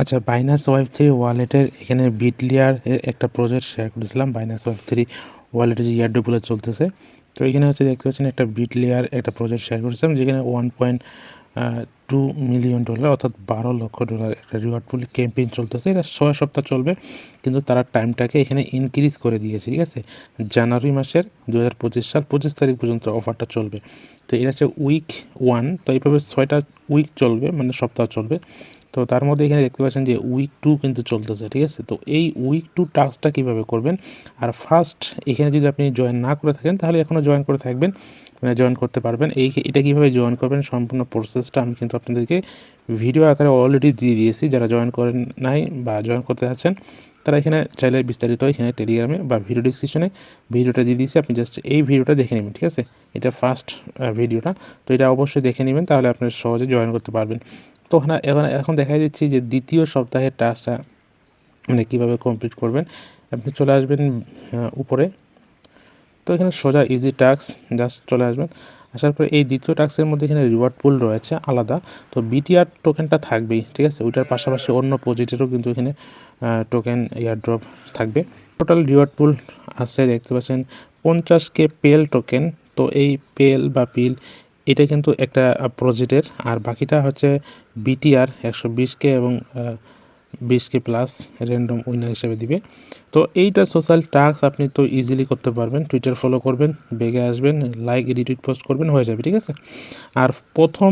আচ্ছা Binance web three ওয়ালেটের এখানে বিটলিয়ার একটা প্রজেক্ট শেয়ার করেছিলাম। বাইনাস ওয়াইফ থ্রি ওয়ালেটে যে ইয়ারডোগুলো চলতেছে। তো এখানে হচ্ছে দেখতে পাচ্ছেন একটা বিটলিয়ার একটা প্রজেক্ট শেয়ার করেছিলাম, যেখানে one point two million dollar অর্থাৎ বারো লক্ষ ডলার একটা রিওয়ার্ড পুল ক্যাম্পেইন চলতেছে। এটা ছয় সপ্তাহ চলবে, কিন্তু তারা টাইমটাকে এখানে ইনক্রিজ করে দিয়েছে, ঠিক আছে? জানুয়ারি মাসের দু হাজার পঁচিশ সাল পঁচিশ তারিখ পর্যন্ত অফারটা চলবে। তো এটা হচ্ছে উইক ওয়ান তো এইভাবে ছয়টা উইক চলবে মানে সপ্তাহ চলবে। তো তার মধ্যে এখানে দেখতে পাচ্ছেন যে উইক টু কিন্তু চলতেছে, ঠিক আছে? তো এই উইক টু টাস্কটা কীভাবে করবেন? আর ফার্স্ট এখানে যদি আপনি জয়েন না করে থাকেন, তাহলে এখনও জয়েন করে থাকবেন মানে জয়েন করতে পারবেন। এই এটা কীভাবে জয়েন করবেন, সম্পূর্ণ প্রসেসটা আমি কিন্তু আপনাদেরকে ভিডিও আকারে অলরেডি দিয়ে দিয়েছি। যারা জয়েন করেন নাই বা জয়েন করতে যাচ্ছেন, তারা এখানে চাইলে বিস্তারিত এখানে টেলিগ্রামে বা ভিডিও ডিসক্রিপশনে ভিডিওটা দিয়ে দিয়েছি। আপনি জাস্ট এই ভিডিওটা দেখে নেবেন, ঠিক আছে? এটা ফার্স্ট ভিডিওটা তো এটা অবশ্যই দেখে নেবেন, তাহলে আপনি সহজে জয়েন করতে পারবেন। তো ওখানে এখন এখন দেখা যাচ্ছে যে দ্বিতীয় সপ্তাহের টাস্কটা মানে কীভাবে কমপ্লিট করবেন। আপনি চলে আসবেন উপরে। তো এখানে সোজা ইজি টাস্ক জাস্ট চলে আসবেন। আসার পরে এই দ্বিতীয় টাস্কের মধ্যে এখানে রিওয়ার্ড পুল রয়েছে, আলাদা। তো বিটিআর টোকেনটা থাকবেই, ঠিক আছে? ওইটার পাশাপাশি অন্য প্রজেক্টেরও কিন্তু এখানে টোকেন এয়ার ড্রপ থাকবে। টোটাল রিওয়ার্ড পুল আছে, দেখতে পাচ্ছেন, পঞ্চাশ কে পেল টোকেন তো এই পেল বা পিল এটা কিন্তু একটা প্রজেক্টের আর বাকিটা হচ্ছে বিটিআর একশো বিশকে এবং বিশকে প্লাস র্যান্ডম উইনার হিসেবে দিবে। তো এইটা সোশ্যাল টাস্ক আপনি তো ইজিলি করতে পারবেন। টুইটার ফলো করবেন, বেগে আসবেন লাইক রিটুইট পোস্ট করবেন, হয়ে যাবে, ঠিক আছে? আর প্রথম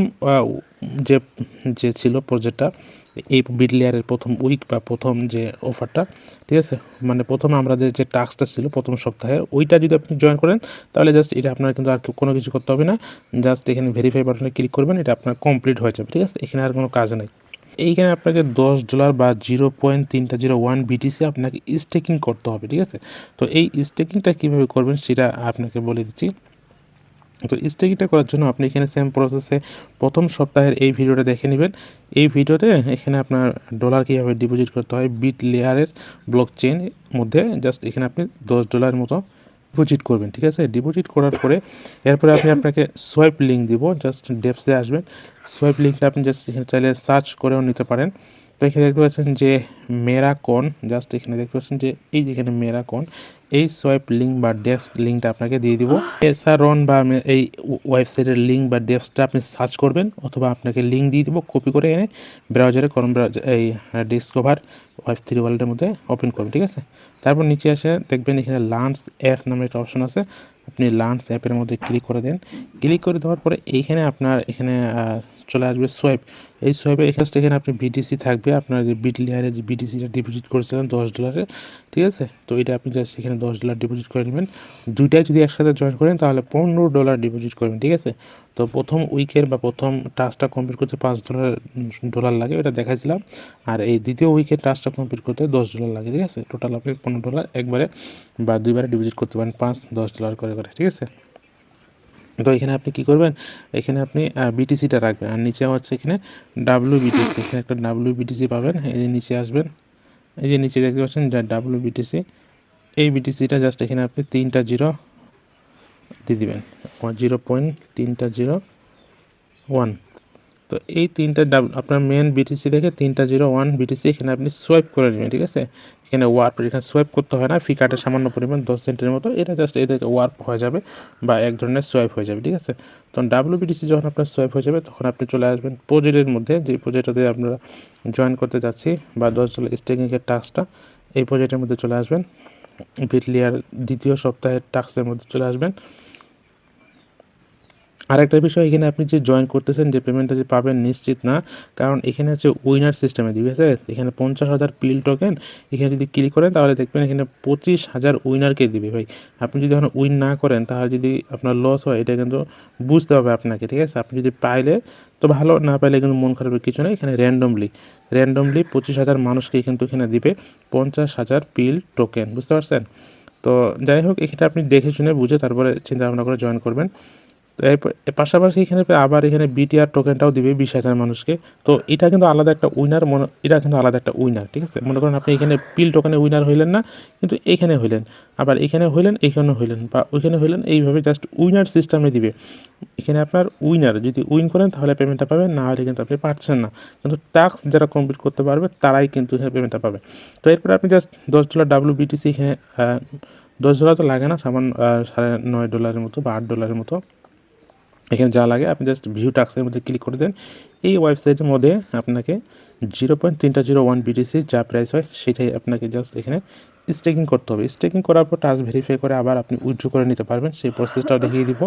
যে যে ছিল প্রজেক্টটা এই বিট লেয়ারের প্রথম উইক বা প্রথম যে অফারটা ঠিক আছে? মানে প্রথম আমরা যে টাস্কটা ছিল প্রথম সপ্তাহে, ওইটা যদি আপনি জয়েন করেন, তাহলে জাস্ট এটা আপনার কিন্তু আর কোনো কিছু করতে হবে না। জাস্ট এখানে ভেরিফাই বাটনে ক্লিক করবেন, এটা আপনার কমপ্লিট হয়ে যাবে, ঠিক আছে? এখানে আর কোনো কাজ নেই। এইখানে আপনাকে দশ ডলার বা জিরো পয়েন্ট তিনটা জিরো ওয়ান বিটিসি আপনাকে স্টেকিং করতে হবে, ঠিক আছে? তো এই স্টেকিংটা কীভাবে করবেন সেটা আপনাকে বলে দিচ্ছি। তো স্টেকিংটা করার জন্য আপনি এখানে সেম প্রসেসে প্রথম সপ্তাহের এই ভিডিওটা দেখে নেবেন। এই ভিডিওতে এখানে আপনার ডলার কীভাবে ডিপোজিট করতে হয় বিট লেয়ারের ব্লক চেন মধ্যে জাস্ট এখানে আপনি দশ ডলার মতো ডিপোজিট করবেন, ঠিক আছে? ডিপোজিট করার পরে এরপরে আপনি আপনাকে সোয়াইপ লিঙ্ক দিব জাস্ট ডেপসে আসবেন। সোয়াইপ লিঙ্কটা আপনি জাস্ট এখানে চাইলে সার্চ করেও নিতে পারেন। তো এখানে দেখতে পাচ্ছেন যে মেরা কোন জাস্ট এখানে দেখতে পাচ্ছেন যে এই যেখানে মেরা কোন এই সোয়াইপ লিঙ্ক বা ডেস্ক লিঙ্কটা আপনাকে দিয়ে দিব। এসআরন বা এই ওয়েবসাইটের লিঙ্ক বা ডেস্কটা আপনি সার্চ করবেন অথবা আপনাকে লিঙ্ক দিয়ে দিব কপি করে এনে ব্রাউজারে করম এই ডিসকভার ওয়েব থ্রি ওয়ার্ল্ডের মধ্যে ওপেন করবেন, ঠিক আছে? তারপর নিচে আসে দেখবেন এখানে লাঞ্চ অ্যাপ নামে একটা অপশন আছে। আপনি লাঞ্চ অ্যাপের মধ্যে ক্লিক করে দেন। ক্লিক করে দেওয়ার পরে এইখানে আপনার এখানে চলে আসবে সোয়েব। এই সোয়াইপে এখানে এখানে আপনি বিটিসি থাকবে। আপনার যে বিট লেয়ারে যে বিটিসিটা ডিপোজিট করেছিলেন দশ ডলারে ঠিক আছে? তো এটা আপনি জাস্ট এখানে দশ ডলার ডিপোজিট করে নেবেন। দুইটাই যদি একসাথে জয়েন করেন, তাহলে পনেরো ডলার ডিপোজিট করবেন, ঠিক আছে? তো প্রথম উইকের বা প্রথম টাস্কটা কমপ্লিট করতে পাঁচ ডলার ডলার লাগে এটা দেখাইছিলাম। আর এই দ্বিতীয় উইকের টাস্কটা কমপ্লিট করতে দশ ডলার লাগে, ঠিক আছে? টোটাল আপনি পনেরো ডলার একবারে বা দুইবারে ডিপোজিট করতে পারেন পাঁচ, দশ ডলার করে করে, ঠিক আছে? তো এখানে আপনি কি করবেন? এখানে আপনি বিটিসিটা রাখবেন। আর নিচে হচ্ছে এখানে ডাব্লিউ বিটিসি এখানে একটা ডাব্লিউ বিটিসি পাবেন। এই যে নিচে আসবেন। এই যে নিচে দেখতে পাচ্ছেন যা ডাব্লিউ বিটিসি এই বিটিসিটা জাস্ট এখানে আপনি তিনটা জিরো দিয়ে দেবেন। জিরো পয়েন্ট তিনটা জিরো ওয়ান। তো এই তিনটা আপনার মেন বিটিসি দেখে তিনটা জিরো ওয়ান বিটিসি এখানে আপনি সোয়াইপ করে নেবেন, ঠিক আছে? এখানে ওয়ার্প এখানে সোয়াইপ করতে হয় না ফি কার্ডের সামান্য পরিমাণ দশ সেন্টের মতো, এটা জাস্ট এদের ওয়ার্প হয়ে যাবে বা এক ধরনের সোয়াইপ হয়ে যাবে, ঠিক আছে? তখন ডাব্লিউবিটিসি যখন আপনার সোয়াইপ হয়ে যাবে, তখন আপনি চলে আসবেন প্রজেক্টের মধ্যে, যে প্রজেক্টটাতে আপনারা জয়েন করতে যাচ্ছি বা দশ ডলার স্টেকিংয়ের টাস্কটা এই প্রজেক্টের মধ্যে চলে আসবেন। বিটলিয়ার দ্বিতীয় সপ্তাহের টাস্কের মধ্যে চলে আসবেন। আরেকটা বিষয়, এখানে আপনি যে জয়েন করতেছেন, যে পেমেন্টটা যে পাবেন নিশ্চিত না, কারণ এখানে হচ্ছে উইনার সিস্টেমে দিবে আছে? এখানে পঞ্চাশ হাজার পিল টোকেন এখানে যদি ক্লিক করেন, তাহলে দেখবেন এখানে পঁচিশ হাজার উইনারকে দিবে ভাই। আপনি যদি এখন উইন না করেন, তাহলে যদি আপনার লস হয়, এটা কিন্তু বুঝতে হবে আপনাকে, ঠিক আছে? আপনি যদি পাইলে, তো ভালো, না পাইলে কিন্তু মন খারাপের কিছু নেই, এখানে র্যান্ডমলি র্যান্ডমলি পঁচিশ হাজার মানুষকে কিন্তু এখানে দিবে পঞ্চাশ হাজার পিল টোকেন বুঝতে পারছেন? তো যাই হোক এখানে আপনি দেখে শুনে বুঝে তারপরে চিন্তা ভাবনা করে জয়েন করবেন। পাশাপাশি এখানে আবার এখানে বিটিআর টোকেনটাও দিবে বিশ হাজার মানুষকে। তো এটা কিন্তু আলাদা একটা উইনার মনে এটা কিন্তু আলাদা একটা উইনার ঠিক আছে? মনে করেন আপনি এখানে পিল টোকেনে উইনার হইলেন না, কিন্তু এখানে হইলেন। আবার এখানে হইলেন এখানে হইলেন বা ওইখানে হইলেন, এইভাবে জাস্ট উইনার সিস্টেমে দিবে। এখানে আপনার উইনার যদি উইন করেন, তাহলে পেমেন্টটা পাবেন, না হলে কিন্তু আপনি পাচ্ছেন না। কিন্তু টাস্ক যারা কমপ্লিট করতে পারবে, তারাই কিন্তু এখানে পেমেন্টটা পাবে। তো এরপরে আপনি জাস্ট দশ ডলার ডাব্লিউ বিটিসি এখানে দশ ডলার তো লাগে না সামান সাড়ে নয় ডলারের মতো বা আট ডলারের মতো। এখানে যা লাগে, আপনি জাস্ট ভিউ টাক্সের মধ্যে ক্লিক করে দেন। এই ওয়েবসাইটের মধ্যে আপনাকে জিরো পয়েন্ট তিনটা জিরো ওয়ান বিটিসি যা প্রাইস হয়, সেটাই আপনাকে জাস্ট এখানে স্টেকিং করতে হবে। স্টেকিং করার পর টাস্ক ভেরিফাই করে আবার আপনি উইথড্র করে নিতে পারবেন। সেই প্রসেসটাও দেখিয়ে দিব।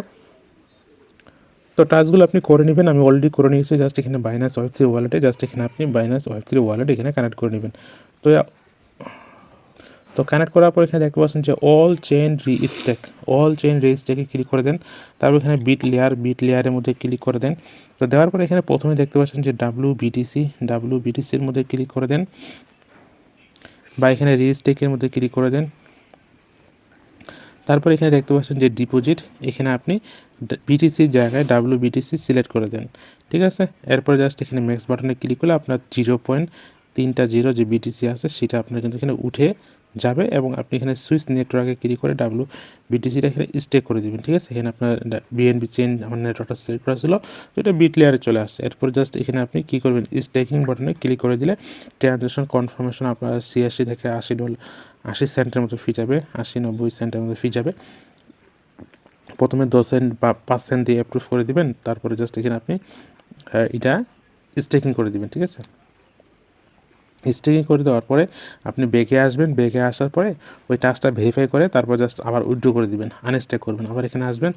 তো টাস্কগুলো আপনি করে নেবেন। আমি অলরেডি করে নিয়েছি জাস্ট এখানে বাইনাস ওয়েব থ্রি ওয়ালেটে জাস্ট এখানে আপনি বাইনাস ওয়েব থ্রি ওয়ালেট এখানে কানেক্ট করে নেবেন। তো তো কানেক্ট করার পর এখানে দেখতে পাচ্ছেন যে all chain restake all chain রিস্টেকে click করে দেন। তারপর এখানে বিট লেয়ার বিট লেয়ারের মধ্যে ক্লিক করে দেন। তো দেওয়ার পর এখানে প্রথমে দেখতে পাচ্ছেন যে ডাব্লু বিটিসি ডাব্লু বিটিসির মধ্যে ক্লিক করে দেন বা এখানে রিস্টেকের মধ্যে ক্লিক করে দেন। তারপর এখানে দেখতে পাচ্ছেন যে ডিপোজিট এখানে আপনি বিটিসির জায়গায় ডাব্লু বিটিসি সিলেক্ট করে দেন। ঠিক আছে? এরপর জাস্ট এখানে ম্যাক্স বাটনে ক্লিক করলে আপনার জিরো পয়েন্ট তিনটা জিরো যে বিটিসি আছে, সেটা আপনার কিন্তু এখানে উঠে যাবে এবং আপনি এখানে সুইচ নেটওয়ার্কে ক্লিক করে ডাব্লু বিটিসিটা এখানে স্টেক করে দেবেন, ঠিক আছে? এখানে আপনার বিএনবি চেঞ্জ আমার নেটওয়ার্কটা সিলেক্ট করা ছিল, তো এটা বিট লেয়ারে চলে আসছে। এরপর জাস্ট এখানে আপনি কী করবেন? স্টেকিং বাটনে ক্লিক করে দিলে ট্রানজ্যাকশন কনফার্মেশন আপনার ছিয়াশি থেকে আশি ডলার আশি সেন্টের মতো ফি যাবে, আশি নব্বই সেন্টের মতো ফি যাবে। প্রথমে দশ সেন্ট বা পাঁচ সেন্ট দিয়ে অ্যাপ্রুভ করে দিবেন, তারপরে জাস্ট এখানে আপনি এটা স্টেকিং করে দিবেন, ঠিক আছে? স্টেকিং করে দেওয়ার পরে আপনি বেগে আসবেন বেগে আসার পরে ওই টাস্কটা ভেরিফাই করে তারপর জাস্ট আবার উইড্রো করে দিবেন আনস্টেক করবেন। আবার এখানে আসবেন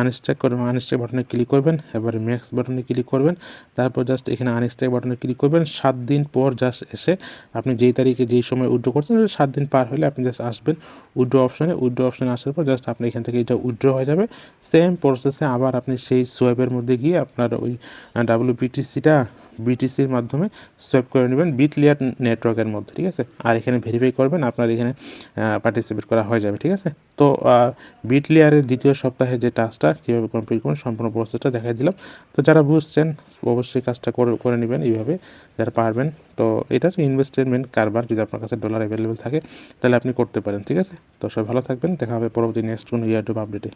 আনস্টেক করবেন আনস্টেক বাটনে ক্লিক করবেন, এবারে ম্যাক্স বাটনে ক্লিক করবেন, তারপর জাস্ট এখানে আনস্টেক বাটনে ক্লিক করবেন। সাত দিন পর জাস্ট এসে আপনি যেই তারিখে যেই সময় উইড্রো করছেন সাত দিন পার হলে আপনি জাস্ট আসবেন উইড্রো অপশনে উইথড্র অপশনে আসার পর জাস্ট আপনি এখান থেকে এটা উইথড্র হয়ে যাবে। সেম প্রসেসে আবার আপনি সেই সোয়েবের মধ্যে গিয়ে আপনার ওই ডাব্লিউপিটিসিটা বিটিসির মাধ্যমে সোয়েপ করে নেবেন বিট লেয়ার নেটওয়ার্কের মধ্যে, ঠিক আছে? আর এখানে ভেরিফাই করবেন আপনার এখানে পার্টিসিপেট করা হয়ে যাবে, ঠিক আছে? তো বিট লেয়ারের দ্বিতীয় সপ্তাহে যে টাস্কটা কীভাবে কমপ্লিট করবেন, সম্পূর্ণ প্রসেসটা দেখাই দিলাম। তো যারা বুঝছেন, অবশ্যই কাজটা করে করে নেবেন এইভাবে, যারা পারবেন। তো এটা ইনভেস্টমেন্ট কারবার যদি আপনার কাছে ডলার অ্যাভেলেবেল থাকে, তাহলে আপনি করতে পারেন, ঠিক আছে? তো সবাই ভালো থাকবেন, দেখা হবে পরবর্তী নেক্সট কোনো ইয়ারটুব আপডেটে